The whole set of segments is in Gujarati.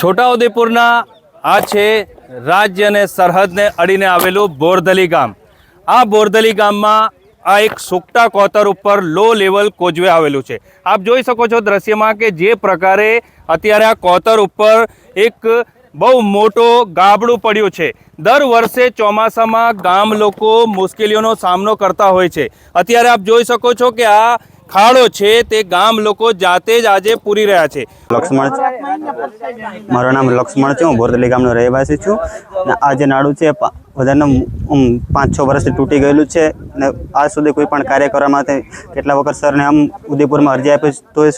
છોટાઉદેપુરના આ છે રાજ્ય અને સરહદને અડીને આવેલું બોરદલી ગામ. આ બોરદલી ગામમાં આ એક સુકટા કોતર ઉપર લો લેવલ કોજવે આવેલું છે. આપ જોઈ શકો છો દ્રશ્યમાં કે જે પ્રકારે અત્યારે આ કોતર ઉપર એક બહુ મોટો ગાબડું પડ્યું છે. દર વર્ષે ચોમાસામાં ગામ લોકો મુશ્કેલીઓનો સામનો કરતા હોય છે. અત્યારે આપ જોઈ શકો છો કે આ ખાડો છે તે ગામ લોકો જાતે જ આજે પૂરી રહ્યા છે. લક્ષ્મણ. મારું નામ લક્ષ્મણ છે, હું બોરદલી ગામનો રહેવાસી છું. આ જે નાડું છે વધારે પાંચ છ વર્ષથી તૂટી ગયેલું છે. ને આજ સુધી કોઈ પણ કાર્ય કરવા માટે કેટલા વખત સરને આમ ઉદયપુરમાં અરજી આપી તો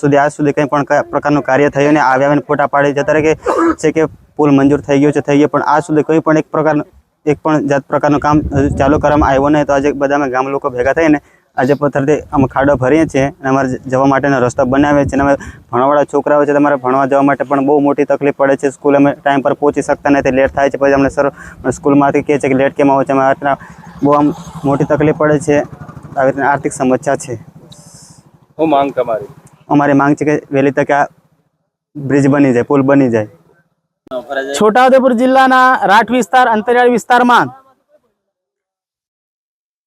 સુધી આજ સુધી કંઈ પણ પ્રકારનું કાર્ય થયું ને આવ્યા આવીને ફોટા પાડી જતા રહે છે કે પુલ મંજૂર થઈ ગયો છે, થઈ ગયો પણ આજ સુધી કોઈ પણ એક પ્રકારનું એક પણ જાત પ્રકારનું કામ ચાલુ કરવામાં આવ્યું નહીં. તો આજે બધામાં ગામ લોકો ભેગા થઈને આજે પથ્થરથી અમે ખાડો ભરીએ છીએ અને અમારે જવા માટેનો રસ્તો બનાવીએ છીએ. અને અમે ભણવાવાળા છોકરાઓ છે તમારે ભણવા જવા માટે પણ બહુ મોટી તકલીફ પડે છે. સ્કૂલ અમે ટાઈમ પર પહોંચી શકતા નથી લેટ થાય છે. પછી અમને સર સ્કૂલમાંથી કહે છે કે લેટ કેમ આવો છે? અમે આટલા બહુ આમ મોટી તકલીફ પડે છે. આવી રીતના આર્થિક સમસ્યા છે. હું માંગ તમારી? અમારી માંગ છે કે વહેલી તકે આ બ્રિજ બની જાય પુલ બની જાય. છોટાઉદેપુર જિલ્લાના રાઠ વિસ્તાર અંતરિયાળ વિસ્તારમાં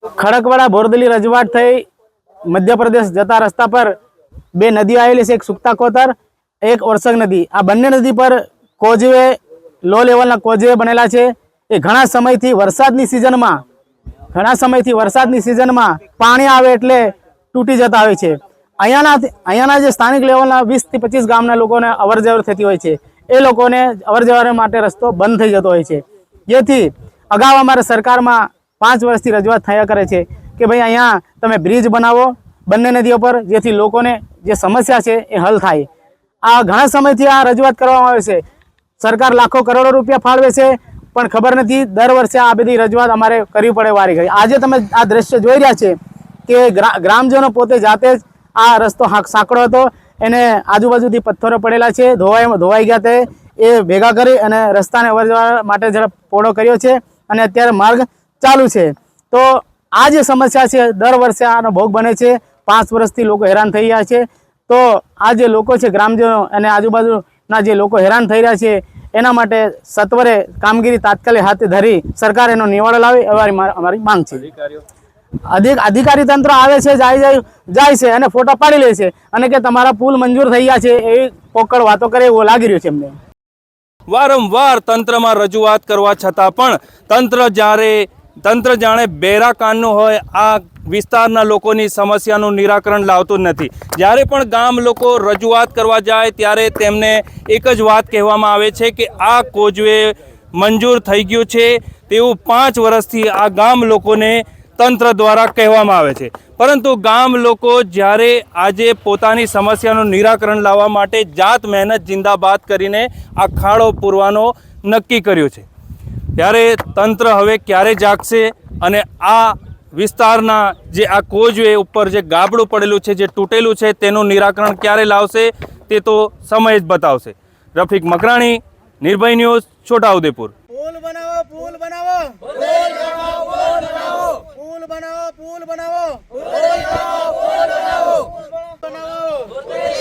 ખડકવાડા બોરદલી રજવાટ થઈ. મધ્યપ્રદેશ જતા રસ્તા પર બે નદીઓ આવેલી છે. એક સુક્તા કોતર, એક ઓરસંગ નદી. આ બંને નદી પર કોઝવે લો લેવલના કોઝવે બનેલા છે. એ ઘણા સમયથી વરસાદની સિઝનમાં, ઘણા સમયથી વરસાદની સિઝનમાં પાણી આવે એટલે તૂટી જતા હોય છે. અહીંયાના અહીંયાના જે સ્થાનિક લેવલના વીસથી પચીસ ગામના લોકોને અવર જવર થતી હોય છે. એ લોકોને અવરજવર માટે રસ્તો બંધ થઈ જતો હોય છે. જેથી અગાઉ અમારે સરકારમાં પાંચ વર્ષથી રજૂઆત થયા કરે છે કે ભાઈ અહીંયા તમે બ્રિજ બનાવો બંને નદીઓ પર, જેથી લોકોને જે સમસ્યા છે એ હલ થાય. આ ઘણા સમયથી આ રજૂઆત કરવામાં આવે છે. સરકાર લાખો કરોડો રૂપિયા ફાળવે છે, પણ ખબર નથી દર વર્ષે આ બધી રજૂઆત અમારે કરવી પડે વારી ગઈ આજે તમે આ દ્રશ્ય જોઈ રહ્યા છે કે ગ્રા- ગ્રામજનો પોતે જાતે જ આ રસ્તો સાંકડો હતો. એને આજુબાજુથી પથ્થરો પડેલા છે ધોવાઈ ધોવાઈ ગયા તે. એ ભેગા કરી અને રસ્તાને અવર માટે જરા પહોળો કર્યો છે. અને અત્યારે માર્ગ ચાલુ છે. તો આ જે સમસ્યા છે દર વર્ષે આનો ભોગ બને છે. પાંચ વર્ષથી લોકો હેરાન થઈ રહ્યા છે. તો આ જે લોકો છે ગ્રામજનો અને આજુબાજુના જે લોકો હેરાન થઈ રહ્યા છે એના માટે સત્વરે કામગીરી તાત્કાલિક હાથે ધરી સરકાર એનો નિવાડો લાવે એવી મારી- અમારી માંગ છે. અધિક અધિકારી તંત્ર આવે છે જાય જાય જાય છે અને ફોટા પાડી લે છે અને કે તમારા પુલ મંજૂર થઈ ગયા છે એવી પોકળ વાતો કરે એવું લાગી રહ્યું છે એમને. વારંવાર તંત્રમાં રજૂઆત કરવા છતાં પણ તંત્ર જ્યારે તંત્ર જાણે બેરા કાનનું હોય, આ વિસ્તારના લોકોની સમસ્યાનું નિરાકરણ લાવતું નથી. જ્યારે પણ ગામ લોકો રજૂઆત કરવા જાય, ત્યારે તેમને એક જ વાત કહેવામાં આવે છે કે આ કોજવે મંજૂર થઈ ગયું છે તેવું પાંચ વર્ષથી આ ગામ લોકોને તંત્ર દ્વારા કહેવામાં આવે છે. પરંતુ ગામ લોકો જ્યારે આજે પોતાની સમસ્યાનું નિરાકરણ લાવવા માટે જાત મહેનત, જિંદાબાદ કરીને આ ખાડો પૂરવાનો નક્કી કર્યો છે. ત્યારે તંત્ર હવે ક્યારે જાગશે અને આ વિસ્તારના જે આ કોજવે ઉપર જે ગાબડું પડેલું છે, જે તૂટેલું છે, તેનું નિરાકરણ ક્યારે લાવશે તે તો સમય જ બતાવશે. રફીક મકરાણી, નિર્ભય ન્યૂઝ, છોટાઉદેપુર. પુલ બનાવો પુલ બનાવો. પુલ બનાવો પુલ બનાવો. પુલ બનાવો પુલ બનાવો.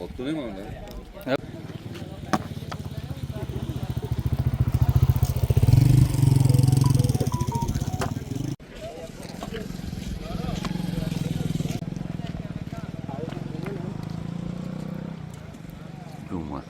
వస్తూనే మనం fikrim var.